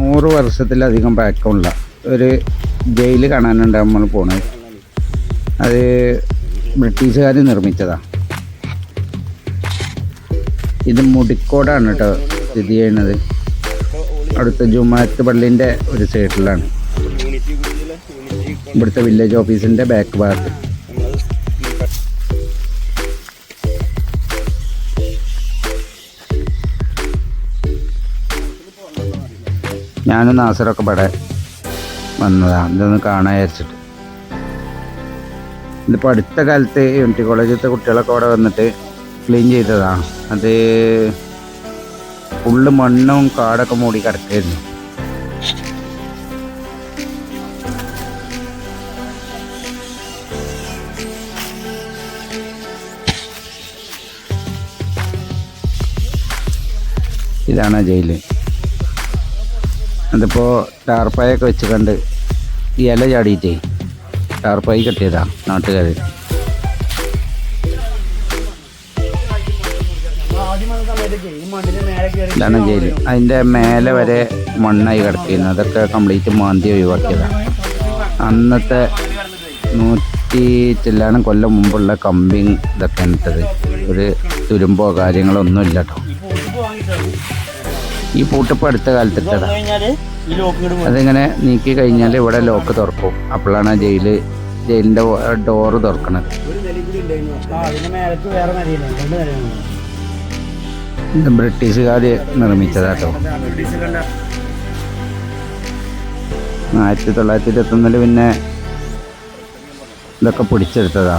നൂറ് വർഷത്തിലധികം പഴക്കമുള്ള ഒരു ജയിൽ കാണാനുണ്ട് നമ്മൾ പോണത് അത് ബ്രിട്ടീഷുകാർ നിർമ്മിച്ചതാണ് ഇത് മുടിക്കോടാണ് കേട്ടോ സ്ഥിതി ചെയ്യുന്നത്. അടുത്ത ജുമാത്ത് പള്ളിന്റെ ഒരു സൈഡിലാണ്. ഇവിടുത്തെ വില്ലേജ് ഓഫീസിന്റെ ബാക്ക് ഭാഗത്ത്. ഞാനും നാസറൊക്കെ ഇവിടെ വന്നതാണ് ഇതൊന്ന് കാണാൻ വിചാരിച്ചിട്ട്. ഇതിപ്പോൾ അടുത്ത കാലത്ത് യൂണിറ്റി കോളേജിലത്തെ കുട്ടികളൊക്കെ അവിടെ വന്നിട്ട് ക്ലീൻ ചെയ്തതാണ് അത് ഫുള്ള് മണ്ണും കാടൊക്കെ മൂടി കിടക്കായിരുന്നു. ഇതാണ് ജയിൽ അതിപ്പോൾ ടാർപ്പായൊക്കെ വെച്ച് കണ്ട് ഇല ചാടിയിട്ടേ ടാർപ്പായി കെട്ടിയതാ നാട്ടുകാർ ഇതാണ് ജയിൽ. അതിന്റെ മേലെ വരെ മണ്ണായി കിടക്കുന്നു അതൊക്കെ കംപ്ലീറ്റ് മാന്തി ഒഴിവാക്കിയതാണ് അന്നത്തെ നൂറ്റി ചില്ലാനം കൊല്ലം മുമ്പുള്ള കമ്പിങ് ഇതൊക്കെ ഇട്ടത്. ഒരു തുരുമ്പോ കാര്യങ്ങളോ ഇല്ല കേട്ടോ. ഈ പൂട്ടിപ്പോൾ അടുത്ത കാലത്ത് ഇട്ടതാ ഈ ലോക്ക് ഇങ്ങോട്ട് അതിങ്ങനെ നീക്കി കഴിഞ്ഞാൽ ഇവിടെ ലോക്ക് തുറക്കും. അപ്പോഴാണ് ജയിൽ ജയിലിന്റെ ഡോറ് തുറക്കണത്. ബ്രിട്ടീഷുകാർ നിർമ്മിച്ചതാട്ടോ. ആയിരത്തി തൊള്ളായിരത്തി ഇരുപത്തൊന്നിൽ പിന്നെ ഇതൊക്കെ പിടിച്ചെടുത്തതാ.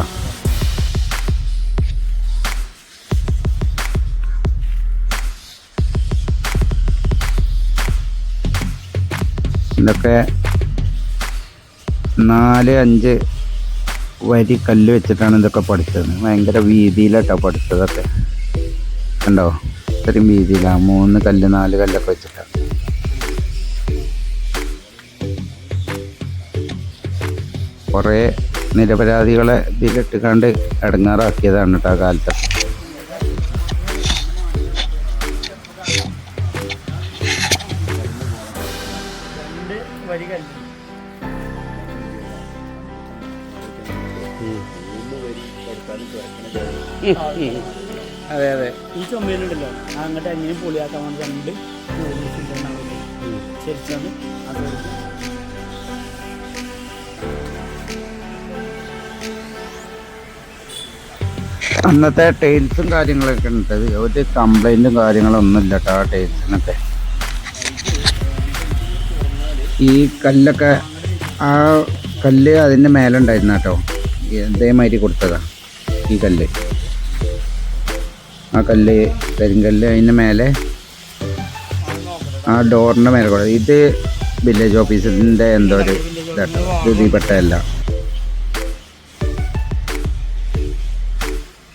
ഇതൊക്കെ നാല് അഞ്ച് വരി കല്ല് വെച്ചിട്ടാണ് ഇതൊക്കെ പഠിച്ചത്. ഭയങ്കര വീതിയിലാട്ടോ പഠിച്ചതൊക്കെ. കണ്ടോ? ഇത്രയും വീതിയിലാണ് മൂന്ന് കല്ല് നാല് കല്ലൊക്കെ വെച്ചിട്ടാണ് കുറേ നിരപരാധികളെ ഇതിലിട്ട് കണ്ട് ഇടങ്ങാറാക്കിയതാണ് കേട്ടോ ആ കാലത്ത്. അതെ അതെ. ഈ ചുമയിലുണ്ടല്ലോ അങ്ങോട്ട് എങ്ങനെ പൊളിയാക്കാൻ വേണ്ടി രണ്ട് ശരിച്ചാണ് അത് അന്നത്തെ ടൈൽസും കാര്യങ്ങളൊക്കെ ഉണ്ട്. ഒരു കംപ്ലൈന്റും കാര്യങ്ങളൊന്നും ഇല്ല കേട്ടോ ആ ടൈൽസിനൊക്കെ ഈ കല്ലൊക്കെ ആ കല്ല് അതിന്റെ മേലെ ഉണ്ടായിരുന്ന കേട്ടോ ഇതേമാതിരി കൊടുത്തതാ ഈ കല്ല്. ആ കല്ല് കരിങ്കല്ല് അതിന്റെ മേലെ ആ ഡോറിന്റെ മേലെ കൊടുത്തത് ഇത് വില്ലേജ് ഓഫീസിന്റെ എന്തോ ഒരു ഇതാട്ടോ ഇത് ഇതിൽപ്പെട്ടതല്ല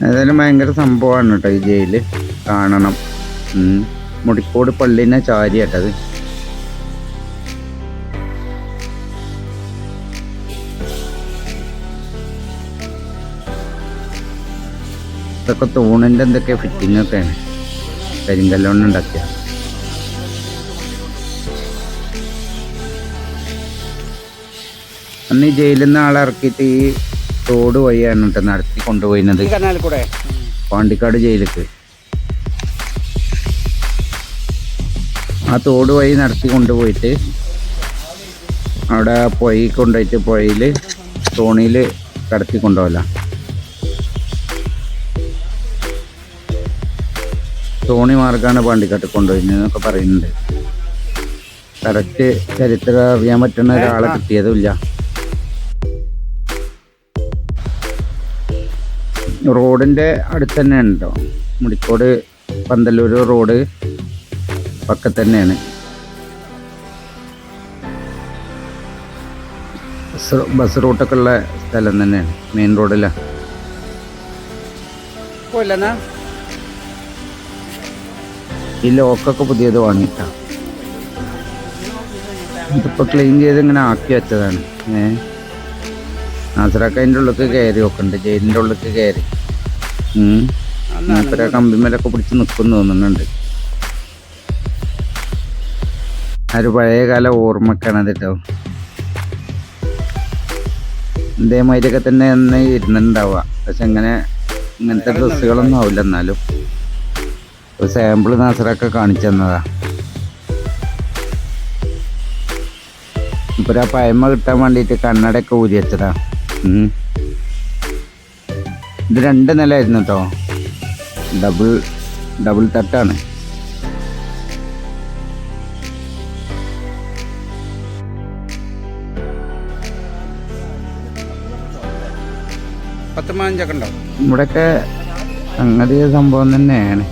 ഏതായാലും ഭയങ്കര സംഭവമാണ് കേട്ടോ ഈ ജയിൽ കാണണം. മുടിക്കോട് പള്ളിനെ ചാരിയാട്ടത്. ഇതൊക്കെ തൂണിന്റെ എന്തൊക്കെ ഫിറ്റിംഗ് ഒക്കെയാണ് കരിങ്കല്ലോണ്ട് ഉണ്ടാക്കിയ. അന്ന് ഈ ജയിലിൽ നിന്ന് ആളെ ഇറക്കിയിട്ട് ഈ തോട് വഴിയാണ് കേട്ടോ നടത്തി കൊണ്ടുപോയിരുന്നത്. പാണ്ടിക്കാട് ജയിലേക്ക്. ആ തോട് വഴി നടത്തി കൊണ്ടുപോയിട്ട് അവിടെ പുഴയിൽ കൊണ്ടുപോയിട്ട് പുഴയിൽ തോണിയിൽ കടത്തി കൊണ്ടുപോകല. തോണി മാർഗമാണ് പാണ്ടിക്കാട്ട് കൊണ്ടുപോയിരുന്നതെന്നൊക്കെ പറയുന്നുണ്ട്. കറക്റ്റ് ചരിത്രം അറിയാൻ പറ്റുന്ന ഒരാളെ കിട്ടിയതുമില്ല. റോഡിന്റെ അടുത്ത് തന്നെ ഉണ്ടോ മുടിക്കോട് പന്തല്ലൂർ റോഡ് പക്കത്ത് തന്നെയാണ്. ബസ് റൂട്ടൊക്കെ ഉള്ള സ്ഥലം തന്നെയാണ് മെയിൻ റോഡിലാണ് പോയില്ലെന്നാ? ഈ ലോക്കൊക്കെ പുതിയത് വാങ്ങിയിട്ടാണ് ഇതിപ്പോൾ ക്ലീൻ ചെയ്ത് ഇങ്ങനെ ആക്കി വെച്ചതാണ്. ഏ? നാസറാക്ക അതിന്റെ ഉള്ളിലേക്ക് കയറി നോക്കുന്നുണ്ട് ജയിലിന്റെ ഉള്ളിലേക്ക് കയറി. മൂപ്പര കമ്പിമേലൊക്കെ പിടിച്ച് നിൽക്കും തോന്നുന്നുണ്ട്. ഒരു പഴയകാല ഓർമ്മക്കാണ് കേട്ടോ ഇതേമാതിരിയൊക്കെ തന്നെ അന്ന് ഇരുന്നുണ്ടാവുക പക്ഷെ അങ്ങനെ ഇങ്ങനത്തെ ഡ്രസ്സുകളൊന്നും ആവില്ല എന്നാലും. ഒരു സാമ്പിൾ നാസറൊക്കെ കാണിച്ചു തന്നതാ. ഇപ്പൊ ആ പഴമ കിട്ടാൻ വേണ്ടിയിട്ട് കണ്ണടയൊക്കെ ഊരി വെച്ചതാ. ഇത് രണ്ട് നിലയായിരുന്നു കേട്ടോ ഡബിൾ ഡബിൾ തട്ടാണ്. പത്ത് പതിനഞ്ചൊക്കെ ഉണ്ടാവും ഇവിടെയൊക്കെ സംഗതി സംഭവം തന്നെയാണ്.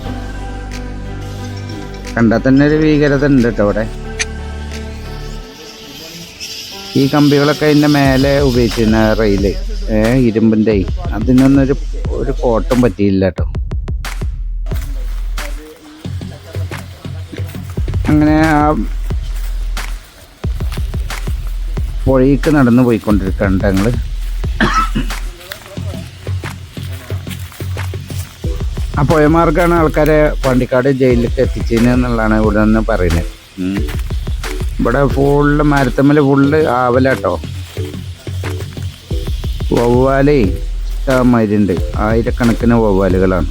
കണ്ടാൽ തന്നെ ഒരു ഭീകരത ഉണ്ട് കേട്ടോ അവിടെ. ഈ കമ്പികളൊക്കെ അതിന്റെ മേലെ ഉപയോഗിച്ചിരുന്ന റെയിൽ ഏ ഇരുമ്പിന്റെ അതിനൊന്നും ഒരു ഒരു കോട്ടം പറ്റിയില്ല കേട്ടോ. അങ്ങനെ ആ പുഴയ്ക്ക് നടന്നു പോയിക്കൊണ്ടിരിക്കണ്ട ഞങ്ങൾ ആ പോയമാർക്കാണ് ആൾക്കാരെ പാണ്ടിക്കാട് ജയിലിലേക്ക് എത്തിച്ചതിന് എന്നുള്ളതാണ് ഇവിടെ നിന്ന് പറയുന്നത്. ഇവിടെ ഫുള്ള് മരത്തമ്മൽ ഫുള്ള് ആവലാട്ടോ. വവ്വാലേ ഇഷ്ടമാതിരി ഉണ്ട് ആയിരക്കണക്കിന് വവ്വാലുകളാണ്.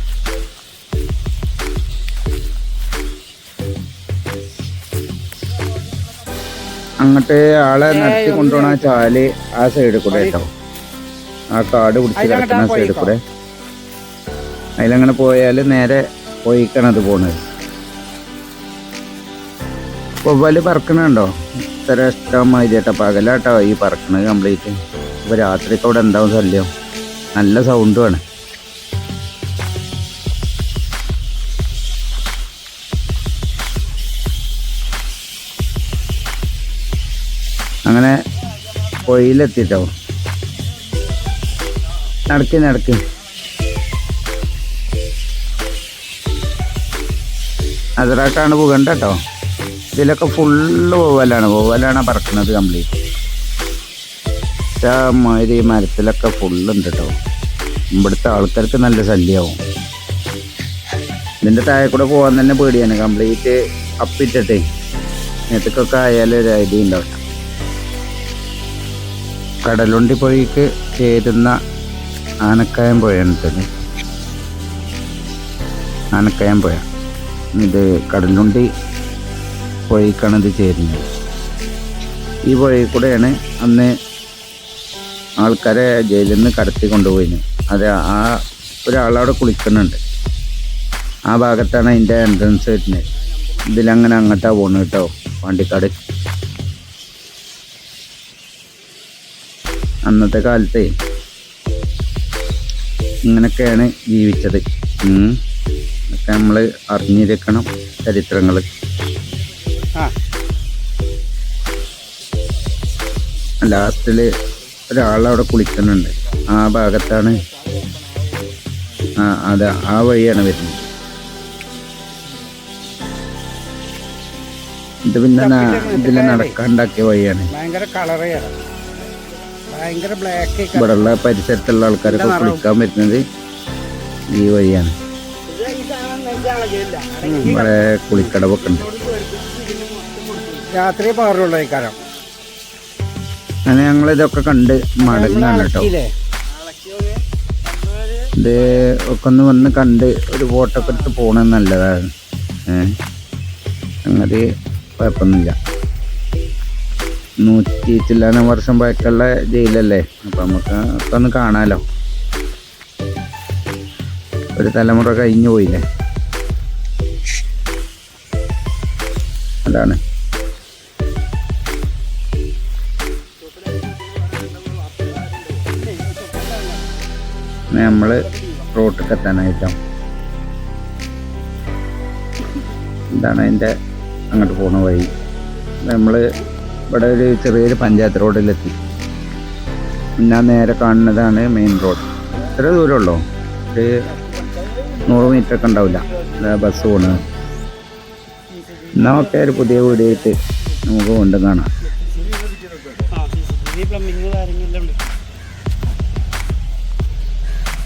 അങ്ങോട്ട് ആളെ നടത്തി കൊണ്ടുപോണ ചാൽ ആ സൈഡിൽ കൂടെ കേട്ടോ ആ കാട് പിടിച്ച് കിടക്കുന്ന സൈഡിൽ കൂടെ. അതിലങ്ങനെ പോയാൽ നേരെ പോയിക്കാണ് അത് പോണത്. വവ്വാൽ പറക്കണുണ്ടോ? ഇത്ര ഇഷ്ടമാതിരിയാട്ടോ പകലാട്ടോ ഈ പറക്കണത് കംപ്ലീറ്റ് ഇപ്പൊ രാത്രി അവിടെ എന്താവും ശല്യം? നല്ല സൗണ്ടുമാണ് അങ്ങനെ പൊയിലെത്തിട്ടോ. നടക്കി നടക്കി. അതിറാക്കാണ് പോകണ്ട കേട്ടോ. ഇതിലൊക്കെ ഫുള്ള് പോവലാണ് പോവലാണ് പറക്കുന്നത് കംപ്ലീറ്റ് മാതിരി മരത്തിലൊക്കെ ഫുള്ളുണ്ട് കേട്ടോ. ഇവിടുത്തെ ആൾക്കാർക്ക് നല്ല ശല്യമാവും ഇതിന്റെ താഴെ കൂടെ പോകാൻ തന്നെ പേടിയാണ്. കംപ്ലീറ്റ് അപ്പിട്ടിട്ടേ നേരത്തേക്കൊക്കെ ആയാലും ഒരു ഐഡിയ ഉണ്ടാവില്ല കടലുണ്ടി പുഴയ്ക്ക് ചേരുന്ന ആനക്കായം പുഴയാണ് ആനക്കായം പുഴ. ഇത് കടലുണ്ടി പുഴയ്ക്കാണ് ഇത് ചേരുന്നത്. ഈ പുഴയിൽ കൂടെയാണ് അന്ന് ആൾക്കാരെ ജയിലിൽ നിന്ന് കടത്തി കൊണ്ടുപോയിന് അത് ആ ഒരാളവിടെ കുളിക്കുന്നുണ്ട്. ആ ഭാഗത്താണ് അതിന്റെ എൻട്രൻസ് വരുന്നത്. ഇതിലങ്ങനെ അങ്ങോട്ടാണ് പോണു കേട്ടോ പാണ്ടിക്കാട് അന്നത്തെ കാലത്തെ ഇങ്ങനെയൊക്കെയാണ് ജീവിച്ചത്. നമ്മൾ അറിഞ്ഞിരിക്കണം ചരിത്രങ്ങൾ ലാസ്റ്റിൽ ഒരാളവിടെ കുളിക്കുന്നുണ്ട്. ആ ഭാഗത്താണ് ആ അതെ ആ വഴിയാണ് വരുന്നത്. ഇത് പിന്നെ ഇതിലെ നടക്കാണ്ടാക്കിയ വഴിയാണ്. ഇവിടെയുള്ള പരിസരത്തുള്ള ആൾക്കാരൊക്കെ കുളിക്കാൻ വരുന്നത് ഈ വഴിയാണ്. ഇവിടെ കുളിക്കടവൊക്കെ ഉണ്ട്. രാത്രി കാരം അങ്ങനെ ഞങ്ങൾ ഇതൊക്കെ കണ്ട് മടങ്ങാണ് കേട്ടോ. ഇത് ഒക്കെ ഒന്ന് വന്ന് കണ്ട് ഒരു ഫോട്ടോ ഒക്കെ എടുത്ത് പോണത് നല്ലതാണ്. അങ്ങനെ സംഗതി കുഴപ്പമൊന്നുമില്ല. നൂറ്റി ചില്ലാനം വർഷം പഴക്കമുള്ള ജയിലല്ലേ? അപ്പം നമുക്ക് ഒക്കെ ഒന്ന് കാണാലോ. ഒരു തലമുറ കഴിഞ്ഞു പോയില്ലേ? അതാണ്. നമ്മൾ റോട്ടിൽ എത്താനായിട്ടോ? ഇതാണ് അതിന്റെ അങ്ങോട്ട് പോണ വഴി. നമ്മൾ ഇവിടെ ഒരു ചെറിയൊരു പഞ്ചായത്ത് റോഡിലെത്തി. പിന്നെ നേരെ കാണുന്നതാണ് മെയിൻ റോഡ്. ഇത്ര ദൂരമുള്ളൂ? ഒരു നൂറ് മീറ്റർ ഒക്കെ ഉണ്ടാവില്ല ബസ് പോണത്. എന്നാൽ ഒക്കെ ഒരു പുതിയ വീഡിയോയിട്ട് നമുക്ക് വീണ്ടും കാണാം.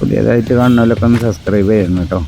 പുതിയതായിട്ട് കാണുന്നവരൊക്കെ ഒന്ന് സബ്സ്ക്രൈബ് ചെയ്യണം കേട്ടോ.